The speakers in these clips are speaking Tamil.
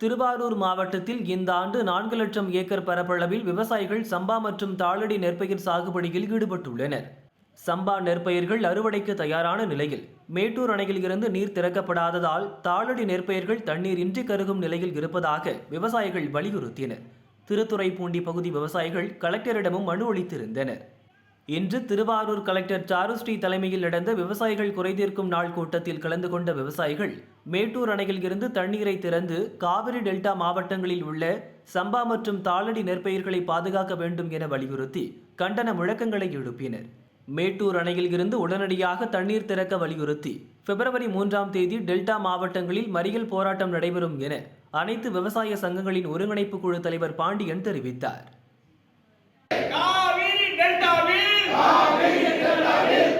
திருவாரூர் மாவட்டத்தில் இந்த ஆண்டு நான்கு லட்சம் ஏக்கர் பரப்பளவில் விவசாயிகள் சம்பா மற்றும் தாளடி நெற்பயிர் சாகுபடியில் ஈடுபட்டுள்ளனர். சம்பா நெற்பயிர்கள் அறுவடைக்கு தயாரான நிலையில். மேட்டூர் அணையில் இருந்து நீர் திறக்கப்படாததால் தாளடி நெற்பயிர்கள் தண்ணீர் இன்றி கருகும் நிலையில் இருப்பதாக விவசாயிகள் வலியுறுத்தினர். திருத்துறைப்பூண்டி பகுதி விவசாயிகள் கலெக்டரிடமும் மனு அளித்திருந்தனர். இன்று திருவாரூர் கலெக்டர் சாருஸ்ரீ தலைமையில் நடந்த விவசாயிகள் குறைதீர்க்கும் நாள் கூட்டத்தில் கலந்து கொண்ட விவசாயிகள் மேட்டூர் அணையில் இருந்து தண்ணீரை திறந்து காவிரி டெல்டா மாவட்டங்களில் உள்ள சம்பா மற்றும் தாளடி நெற்பயிர்களை பாதுகாக்க வேண்டும் என வலியுறுத்தி கண்டன முழக்கங்களை எழுப்பினர். மேட்டூர் அணையில் இருந்து உடனடியாக தண்ணீர் திறக்க வலியுறுத்தி பிப்ரவரி மூன்றாம் தேதி டெல்டா மாவட்டங்களில் மறியல் போராட்டம் நடைபெறும் என அனைத்து விவசாய சங்கங்களின் ஒருங்கிணைப்பு குழு தலைவர் பாண்டியன் தெரிவித்தார் காவிரி டெல்டாவில்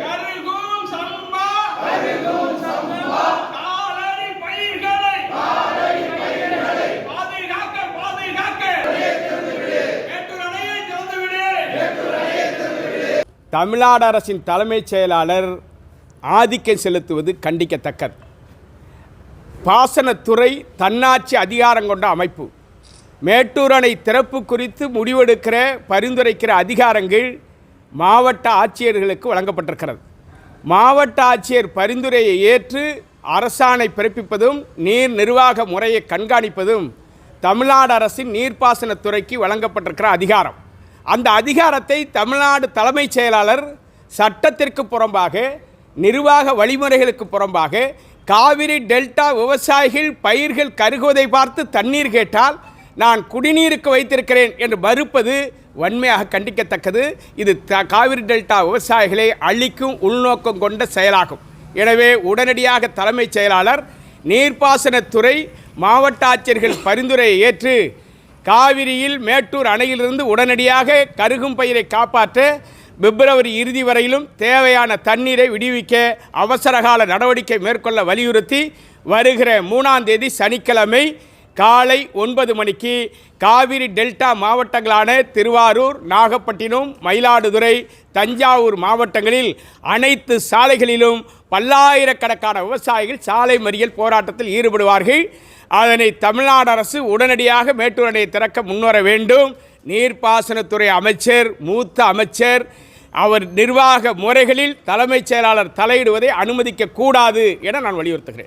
கருகும் சம்பா காலடி பயிர்களை பாதுகாக்க பாதுகாக்க மேட்டூர் அணையை திறந்துவிடு தமிழ்நாடு அரசின் தலைமைச் செயலாளர் ஆதிக்கம் செலுத்துவது கண்டிக்கத்தக்கது. பாசனத்துறை தன்னாட்சி அதிகாரம் கொண்ட அமைப்பு. மேட்டூர் அணை திறப்பு குறித்து முடிவெடுக்கிற பரிந்துரைக்கிற அதிகாரங்கள் மாவட்ட ஆட்சியர்களுக்கு வழங்கப்பட்டிருக்கிறது. மாவட்ட ஆட்சியர் பரிந்துரையை ஏற்று அரசாணை பிறப்பிப்பதும் நீர் நிர்வாக முறையை கண்காணிப்பதும் தமிழ்நாடு அரசின் நீர்ப்பாசனத்துறைக்கு வழங்கப்பட்டிருக்கிற அதிகாரம். அந்த அதிகாரத்தை தமிழ்நாடு தலைமைச் செயலாளர் சட்டத்திற்கு புறம்பாக நிர்வாக வழிமுறைகளுக்கு புறம்பாக காவிரி டெல்டா விவசாயிகள் பயிர்கள் கருகுவதை பார்த்து தண்ணீர் கேட்டால் நான் குடிநீருக்கு வைத்திருக்கிறேன் என்று மறுப்பது வன்மையாக கண்டிக்கத்தக்கது. இது த காவிரி டெல்டா விவசாயிகளை அழிக்கும் உள்நோக்கம் கொண்ட செயலாகும். எனவே உடனடியாக தலைமைச் செயலாளர் நீர்ப்பாசனத்துறை மாவட்ட ஆட்சியர்கள் பரிந்துரையை ஏற்று காவிரியில் மேட்டூர் அணையிலிருந்து உடனடியாக கருகும் பயிரை காப்பாற்ற பிப்ரவரி இறுதி வரையிலும் தேவையான தண்ணீரை விடுவிக்க அவசரகால நடவடிக்கை மேற்கொள்ள வலியுறுத்தி வருகிற மூணாம் தேதி சனிக்கிழமை காலை ஒன்பது மணிக்கு காவிரி டெல்டா மாவட்டங்களான திருவாரூர் நாகப்பட்டினம் மயிலாடுதுறை தஞ்சாவூர் மாவட்டங்களில் அனைத்து சாலைகளிலும் பல்லாயிரக்கணக்கான விவசாயிகள் சாலை மறியல் போராட்டத்தில் ஈடுபடுவார்கள். அதனை தமிழ்நாடு அரசு உடனடியாக மேட்டூர் அணையை திறக்க முன்வர வேண்டும். நீர்ப்பாசனத்துறை அமைச்சர் மூத்த அமைச்சர் அவர் நிர்வாக முறைகளில் தலைமைச் செயலாளர் தலையிடுவதை அனுமதிக்கக்கூடாது என நான் வலியுறுத்துகிறேன்.